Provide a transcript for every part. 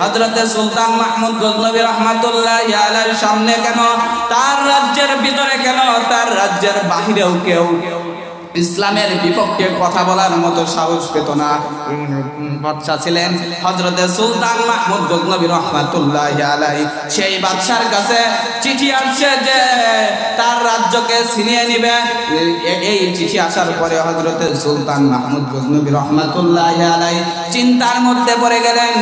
হজরতে সুলতান মাহমুদ গজনবী রহমাতুল্লাহ ইয়ালার সামনে কেন? তার রাজ্যের ভিতরে কেন? তার রাজ্যের বাহিরেও কেউ কেউ ইসলামের বিপক্ষে কথা বলার মতো সাহস পেত না। বাদশা ছিলেন হজরতে সুলতান মাহমুদ গজনবী রহমাতুল্লাহ আলাই সেই বাদশার কাছে চিঠি আসছে যে তার রাজ্যকে ছিনিয়ে নিবে। এই চিঠি আসার পরে হজরতে সুলতান মাহমুদ গজনবী রহমাতুল্লাহ আলাই চিন্তার মধ্যে পড়ে গেলেন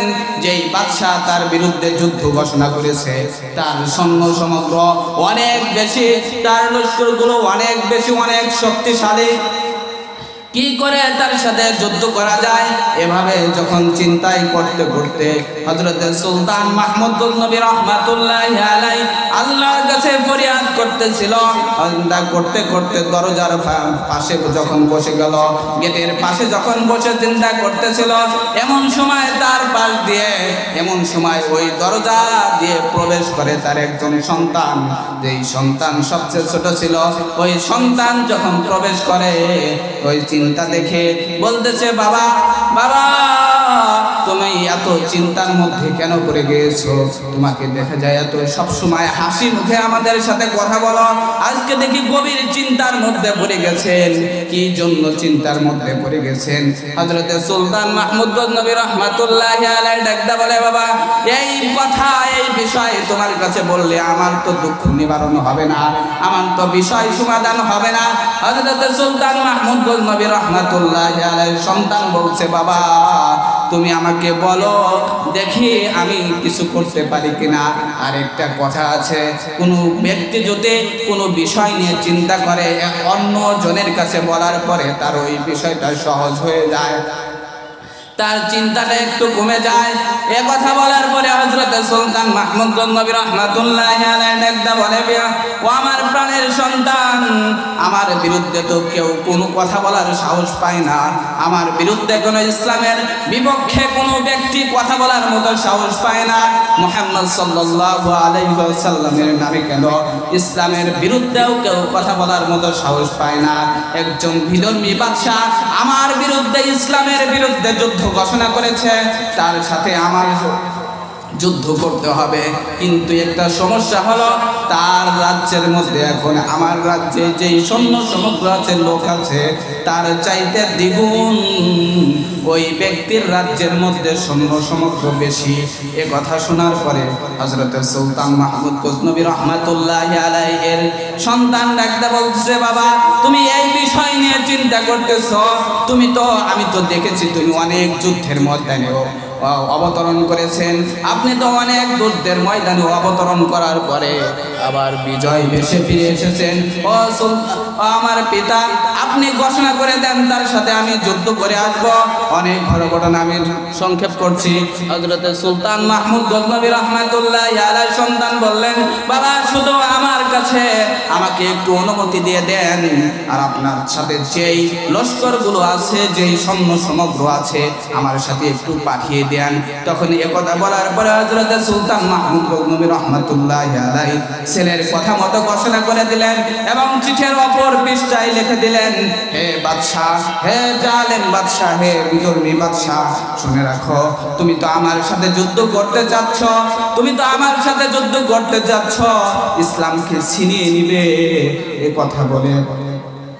যেই বাদশাহ তার বিরুদ্ধে যুদ্ধ ঘোষণা করেছে। তার সৈন্য সমগ্র অনেক বেশি, তার লস্করগুলো অনেক বেশি, অনেক শক্তিশালী। বাইরে কি করে তার সাথে যুদ্ধ করা যায়? এভাবে যখন চিন্তাই করতে করতে হজরত সুলতান মাহমুদুল নবী রহমাতুল্লাহ আলাই আল্লাহর কাছে ফরিয়াদ করতেছিল। করতে করতে দরজার পাশে যখন বসে গেল, গেটের পাশে যখন বসে চিন্তা করতেছিল, এমন সময় তার পাশ দিয়ে, এমন সময় ওই দরজা দিয়ে প্রবেশ করে তার একজন সন্তান। যেই সন্তান সবচেয়ে ছোট ছিল, ওই সন্তান যখন প্রবেশ করে, ওই চিন্তা দেখে বলতেছে, বাবা বাবা, তুমি এত চিন্তার মধ্যে কেন পড়ে গিয়েছো? তোমাকে দেখা যায় এত সব সময় হাসি মুখে আমাদের সাথে কথা বলো। আজকে দেখি গভীর চিন্তার মধ্যে পড়ে গেছেন। কি জন্য চিন্তার মধ্যে পড়ে গেছেন? হযরতে সুলতান মাহমুদ নবী রহমাতুল্লাহ আলাইহি ডাকদা বলে, বাবা, এই কথা এই বিষয় তোমার কাছে বললে আমার তো দুঃখ নিবারণ হবে না, আমার তো বিষয় সমাধান হবে না। সুলতান মাহমুদ নবী রহমাতুল্লাহ সন্তান বলছে, বাবা, তুমি আমাকে বলো, দেখি আমি কিছু করতে পারি কিনা। আর একটা কথা আছে, কোনো ব্যক্তি যদি কোনো বিষয় নিয়ে চিন্তা করে, অন্য জনের কাছে বলার পরে তার ওই বিষয়টা সহজ হয়ে যায়। তার চিন্তাটা একটু কমে যায়। এ কথা বলার পরে হজরত সুলতান মাহমুদ গঙ্গবী রহমাতুল্লাহ একটা বলে ও আমার প্রাণের সন্তান, আমার বিরুদ্ধে তো কেউ কোনো কথা বলার সাহস পায় না। আমার বিরুদ্ধে কোনো ইসলামের বিপক্ষে কোনো ব্যক্তি কথা বলার মতো সাহস পায় না। মোহাম্মদ সাল্লাল্লাহু আলাইহি ওয়াসাল্লামের নামে কেন ইসলামের বিরুদ্ধেও কেউ কথা বলার মতো সাহস পায় না? একজন বিধর্মী বাদশাহ আমার বিরুদ্ধে, ইসলামের বিরুদ্ধে যুদ্ধ ঘোষণা করেছে, তার সাথে আমার যুদ্ধ করতে হবে। কিন্তু একটা সমস্যা হলো, তার রাজ্যের মধ্যে এখন আমার রাজ্যে যেই সৈন্য সমগ্র আছে, লোক আছে, তার চাইতে দ্বিগুণ ওই ব্যক্তির রাজ্যের মধ্যে সৈন্য সমগ্র বেশি। এ কথা শোনার পরে হজরত সুলতান মাহমুদ গজনবী রহমাতুল্লাহ এর সন্তান ডাকতে বলছে, বাবা, তুমি এই বিষয় নিয়ে চিন্তা করতেছ? তুমি তো, আমি তো দেখেছি তুমি অনেক যুদ্ধের ময়দানেও অবতরণ করেছেন। আপনি তো অনেক যুদ্ধের ময়দানে অবতরণ করার পরে আবার বিজয় ভেসে ফিরে এসেছেন। ও আমার পিতা, আপনি ঘোষণা করে দেন, তার সাথে আমি যুদ্ধ করে আসব। অনেক ঘরো ঘটনা আমি সংক্ষেপ করছি। হজরতে সুলতান মাহমুদ গজনবী রহমাতুল্লাহ সন্তান বললেন, বাবা, শুধু আমার কাছে আমাকে একটু অনুমতি দিয়ে দেন। আর আপনার সাথে যেই লস্করগুলো আছে, যেই সৈন্য সমগ্র আছে, আমার সাথে একটু পাঠিয়ে দেন। তখন একথা বলার পরে হজরত সুলতান মাহমুদ রহমাতুল্লাহ আলাই ছেলের কথা মতো ঘোষণা করে দিলেন এবং চিঠের অপর পৃষ্ঠায় লিখে দিলেন, হে বাদশাহ, হে জালেম বাদশাহ, হে বিধর্মী বাদশাহ, শুনে রাখো, তুমি তো আমার সাথে যুদ্ধ করতে চাচ্ছ। তুমি তো আমার সাথে যুদ্ধ করতে যাচ্ছ। ইসলামকে ছিনিয়ে নিবে, এ কথা বলে।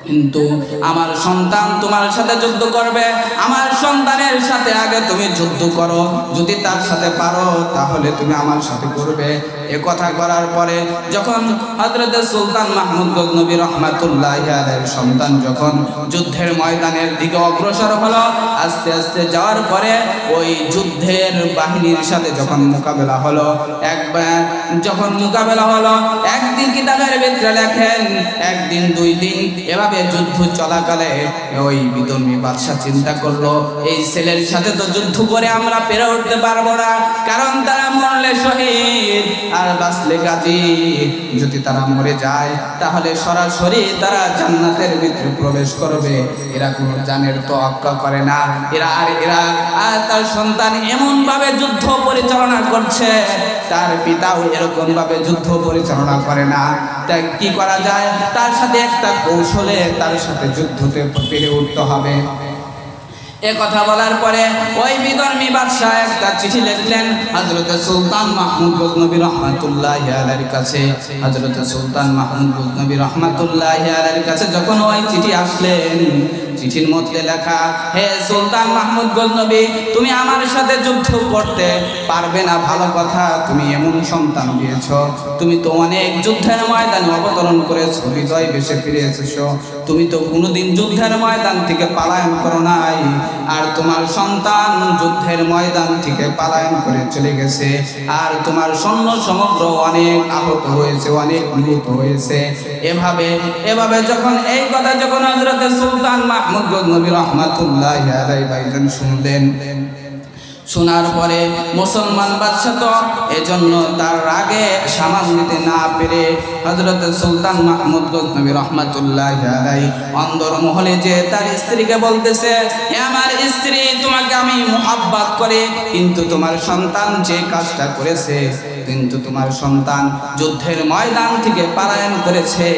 কিন্তু আমার সন্তান তোমার সাথে যুদ্ধ করবে, আমার সন্তানের সাথে আগে তুমি যুদ্ধ করো। যদি তার সাথে পারো, তাহলে তুমি আমার সাথে করবে। এ কথা করার পরে যখন হজরত সুলতান মাহমুদ গজনবী রহমাতুল্লাহ আলাইহির সন্তান যখন যুদ্ধের ময়দানের দিকে অগ্রসর হলো, আস্তে আস্তে যাওয়ার পরে ওই যুদ্ধের বাহিনীর সাথে যখন মোকাবেলা হলো, একবার যখন মোকাবেলা হলো, একদিন কিতাবের ভিতরে লেখেন, একদিন, দুই দিন এভাবে যুদ্ধ চলাকালে ওই বিধর্মী বাদশাহ চিন্তা করল, এই ছেলের সাথে তো যুদ্ধ করে আমরা পেরে উঠতে পারব না, কারণ তারা মরলে শহীদ। আর বাঁচলে গাজী যদি তারা মরে যায়, তাহলে সরাসরি তারা জান্নাতের ভিতরে প্রবেশ করবে। এরা কোনো জানের তো অক্কা করে না। এরা আর এরা, আর তার সন্তান এমন ভাবে যুদ্ধ পরিচালনা করছে। তার পিতাও এরকম ভাবে যুদ্ধ পরিচালনা করে না। তাই কি করা যায়? তার সাথে একটা কৌশলে তার সাথে যুদ্ধতে পেরে উঠতে হবে। এ কথা বলার পরে ওই বিধর্মী বাদশাহ একটা চিঠি লিখলেন হযরত সুলতান মাহমুদ গজনবী রহমাতুল্লাহ আলাইহির কাছে। হযরত সুলতান মাহমুদ গজনবী রহমাতুল্লাহ আলাইহির কাছে যখন ওই চিঠি আসলেন চিঠির মধ্যে লেখা, হে সুলতান মাহমুদ গজনবী, তুমি আমার সাথে যুদ্ধ করতে পারবে না, ভালো কথা, তুমি এমন সন্তান দিয়েছ। তুমি তো অনেক যুদ্ধের ময়দানে অবতরণ করেছ হৃদয় বেশে ফিরে এসেছ। তুমি তো কোনোদিন যুদ্ধের ময়দান থেকে পালায়ন করো নাই, আর তোমার সন্তান যুদ্ধের ময়দান থেকে পালায়ন করে চলে গেছে। আর তোমার সৈন্য সমগ্র অনেক আহত হয়েছে, অনেক নিহত হয়েছে। এভাবে এভাবে যখন এই কথা যখন হজরত সুলতান মাহমুদ নবী রহমাতুল্লাহ আলাই ভাইজান শুনলেন। শোনার পরে মুসলমান বাদশা তো এজন্য তার রাগে সামাল দিতে না পেরে হজরত সুলতান মাহমুদ গজনবী রহমাতুল্লাহ অন্দর মহলে যে তার স্ত্রীকে বলতেছে আমার স্ত্রী, তোমাকে আমি মোহাব্বত করে কিন্তু তোমার সন্তান যে কাজটা করেছে, কিন্তু তোমার সন্তান যুদ্ধের ময়দান থেকে পালায়ন করেছে।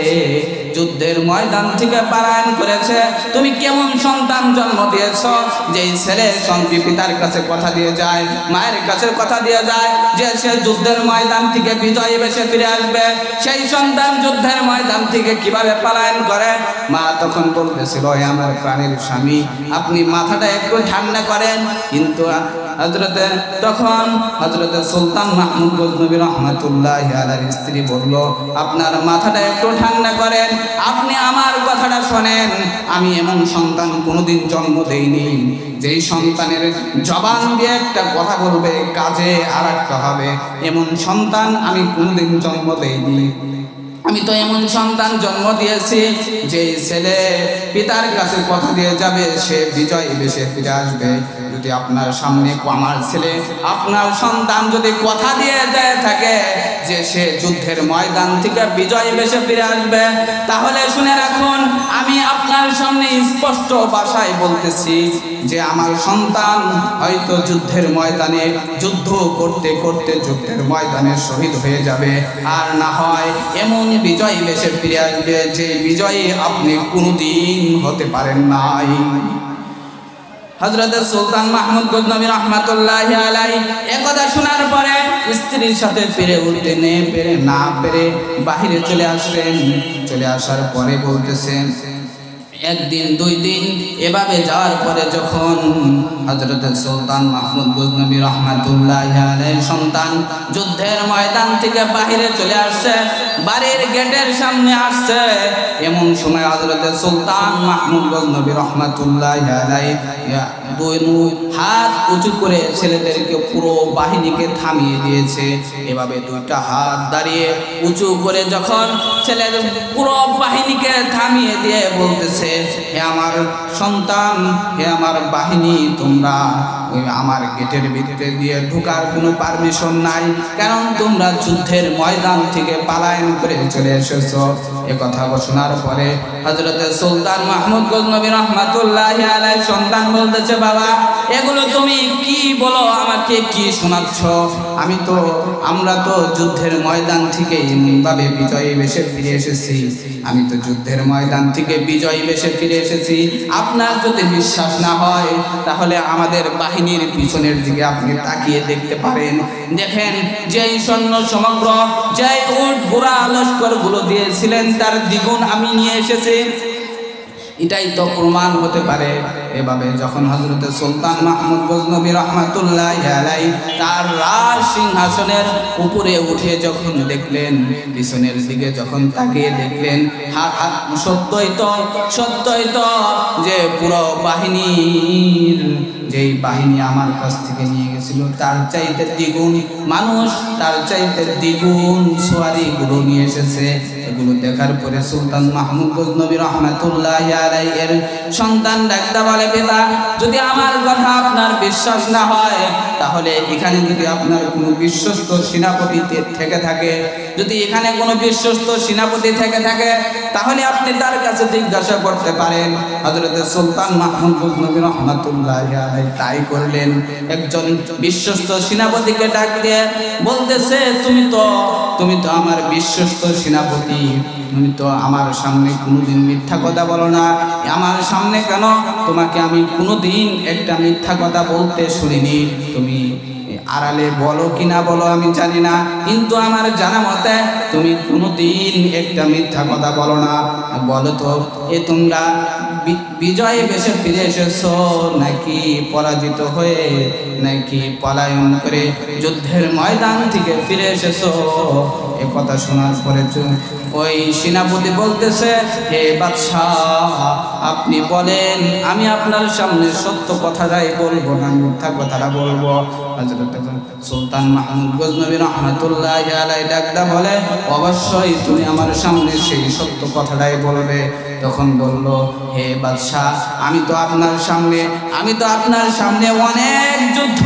যুদ্ধের ময়দান থেকে পালায়ন করেছে। তুমি কেমন সন্তান জন্ম দিয়েছ? যেই ছেলে সন্তি পিতার কাছে কথা দিয়ে যায়, মায়ের কাছে কথা দিয়ে যায়, যে সে যুদ্ধের ময়দান থেকে বিজয়ী বেশে ফিরে আসবে, সেই সন্তান যুদ্ধের ময়দান থেকে কীভাবে পালায়ন করে? মা তখন বলতেছিল আমার প্রাণের স্বামী, আপনি মাথাটা একটু ঠান্ডা করেন। কিন্তু হজরতে তখন হজরতে সুলতান মাহমুদ গজনবী রহমতুল্লাহ আলার স্ত্রী বলল, আপনার মাথাটা একটু ঠান্ডা করেন, আপনি আমার কথাটা শোনেন। আমি এমন সন্তান কোনোদিন জন্ম দেইনি। যেই সন্তানের জবান দিয়ে একটা কথা বলবে, কাজে আর একটা হবে। এমন সন্তান আমি কোনোদিন জন্ম দেইনি। আমি তো এমন সন্তান জন্ম দিয়েছি যে ছেলে পিতার কাছে কথা দিয়ে যাবে, সে বিজয় বেশে ফিরে আসবে। যদি আপনার সামনে আমার ছেলে, আপনার সন্তান যদি কথা দিয়ে যায় থাকে যে সে যুদ্ধের ময়দান থেকে বিজয় বেশে ফিরে আসবে, তাহলে শুনে রাখুন, আমি আপনার সামনে স্পষ্ট ভাষায় বলতেছি যে আমার সন্তান হয়তো যুদ্ধের ময়দানে, যুদ্ধ করতে করতে যুদ্ধের ময়দানে শহীদ হয়ে যাবে। আর না হয় এমন বিজয় বেশে ফিরে আসবে যে বিজয়ী আপনি কোনোদিন হতে পারেন নাই। হজরত সুলতান মাহমুদ গজনবী রহমাতুল্লাহ আলাই একথা শোনার পরে স্ত্রীর সাথে পেরে উঠতে নে পেরে না পেরে বাহিরে চলে আসলেন। চলে আসার পরে বলতেছেন একদিন, দুই দিন, এভাবে যাওয়ার পরে যখন হজরত সুলতান মাহমুদ গজনবী রহমাতুল্লাহ সন্তান যুদ্ধের ময়দান থেকে বাহিরে চলে আসছে, বাড়ির গেটের সামনে আসছে, এমন সময় হজরত সুলতান মাহমুদ গজনবী রহমাতুল্লাহ হাত উঁচু করে ছেলেদেরকে পুরো বাহিনীকে থামিয়ে দিয়েছে। এভাবে দুইটা হাত দাঁড়িয়ে উঁচু করে যখন ছেলেদের পুরো বাহিনীকে থামিয়ে দিয়ে বলতেছে হে আমার সন্তান, হে আমার বাহিনী, তোমরা ওই আমার গেটের ভিতরে দিয়ে ঢোকার কোনো পারমিশন নাই। কারণ তোমরা যুদ্ধের ময়দান থেকে পালায়ন করে চলে এসেছ। এ কথা শোনার পরে হজরত সুলতান মাহমুদ গজনবী রহমাতুল্লাহ আলাই সন্তান বলতেছে, বাবা, এগুলো তুমি কি বলো? আমাকে কি শোনাচ্ছ? আমি তো, আমরা তো যুদ্ধের ময়দান থেকে এমনভাবে বিজয়ী বেশে ফিরে এসেছি। আমি তো যুদ্ধের ময়দান থেকে বিজয়ী বেশে ফিরে এসেছি। আপনার যদি বিশ্বাস না হয়, তাহলে আমাদের বাহিনীর পিছনের দিকে আপনি তাকিয়ে দেখতে পারেন। দেখেন, যেই সৈন্য সমগ্র, যেই উট, ঘোড়া লস্করগুলো দিয়েছিলেন, তার দ্বিগুণ আমি নিয়ে এসেছি। এটাই তো প্রমাণ হতে পারে। এভাবে যখন হজরত সুলতান মাহমুদ গজনবী রহমাতুল্লাহ তার রাজ সিংহাসনের উপরে উঠে যখন দেখলেন, পিছনের দিকে যখন তাকিয়ে দেখলেন, হাত হাত সত্যই তো সত্যই তো যে পুরো বাহিনীর যেই বাহিনী আমার কাছ থেকে নিয়ে গেছিল, তার চাইতে দ্বিগুণ মানুষ, তার চাইতে দ্বিগুণ সোয়ারি গুলো নিয়ে এসেছে। এগুলো দেখার পরে সুলতান মাহমুদ গজনবী রহমাতুল্লাহ এর সন্তান ডাক্তার বলে পিতা যদি আমার কথা আপনার বিশ্বাস না হয়, তাহলে এখানে যদি আপনার কোনো বিশ্বস্ত সেনাপতি থেকে থাকে, যদি এখানে কোনো বিশ্বস্ত সেনাপতি থেকে থাকে, তাহলে আপনি তার কাছে জিজ্ঞাসা করতে পারেন। হজরত সুলতান মাহমুদ নবী রহমাতুল্লাহ তাই করলেন। একজন বিশ্বস্ত সেনাপতিকে ডাক দিয়ে বলতেছে, তুমি তো তুমি তো আমার বিশ্বস্ত সেনাপতি। তুমি তো আমার সামনে কোনোদিন মিথ্যা কথা বলো না। আমার সামনে কেন? তোমাকে আমি কোনোদিন একটা মিথ্যা কথা বলতে শুনিনি। তুমি আড়ালে বলো কি না বলো আমি জানি না, কিন্তু আমার জানা মতে তুমি কোনোদিন একটা মিথ্যা কথা বলো না। বলো তো, এ তোমরা বিজয় বেশে ফিরে এসেছ নাকি পরাজিত হয়ে নাকি পলায়ন করে যুদ্ধের ময়দান থেকে ফিরে এসেছ? এ কথা শোনার পরে ওই সেনাপতি বলতেছে, হে বাদশাহ, আপনি বলেন, আমি আপনার সামনে সত্য কথাটাই বলব না, মিথ্যা কথাটা বলব। হযরত সুলতান মাহমুদ গজনবী রহমাতুল্লাহ আলাই ডাকদা বলে, অবশ্যই তুমি আমার সামনে সেই সত্য কথাটাই বলবে। তখন বলল, হে বাদশাহ, আমি তো আপনার সামনে, আমি তো আপনার সামনে অনেক যুদ্ধ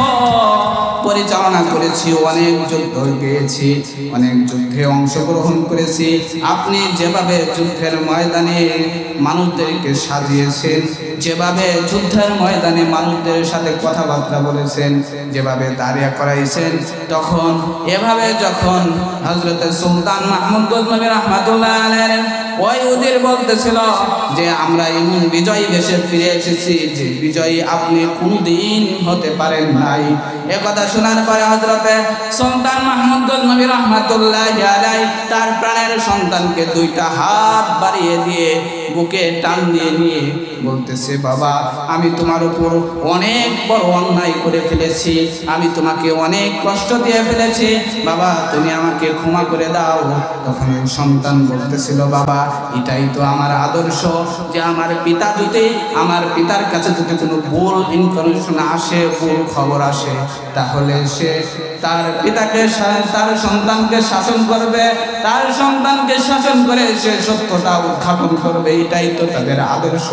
পরিচালনা করেছি, অনেক যুদ্ধ গিয়েছি, অনেক যুদ্ধে অংশগ্রহণ করেছি। আপনি যেভাবে যুদ্ধের ময়দানে মানুষদেরকে সাজিয়েছেন যেভাবে যুদ্ধের ময়দানে মানুষদের সাথে কথাবার্তা বলেছেন, যেভাবে দাঁড়িয়ে করাইছেন, তখন এভাবে যখন হজরত সুলতান মাহমুদ ওই উদির বলতেছিল যে, আমরা এমন বিজয়ী বেশে ফিরে এসেছি যে, বিজয়ী আপনি কোনদিন হতে পারেন নাই। এ কথা শোনার পরে হজরতে সুলতান মাহমুদ নবী রহমাতুল্লাহ তার প্রাণের সন্তানকে দুইটা হাত বাড়িয়ে দিয়ে বুকে টান দিয়ে নিয়ে বলতেছে, বাবা, আমি তোমার উপর অনেক বড় অন্যায় করে ফেলেছি। আমি তোমাকে অনেক কষ্ট দিয়ে ফেলেছি। বাবা, তুমি আমাকে ক্ষমা করে দাও। তখন সন্তান বলতেছিল, বাবা, এটাই তো আমার আদর্শ যে আমার পিতা যদি আমার পিতার কাছে যদি কোনো ভুল ইনফরমেশন আসে, ভুল খবর আসে, তাহলে সে তার পিতাকে তার সন্তানকে শাসন করবে। তার সন্তানকে শাসন করে সে সত্যটা উদ্ঘাটন করবে। এটাই তো তাদের আদর্শ।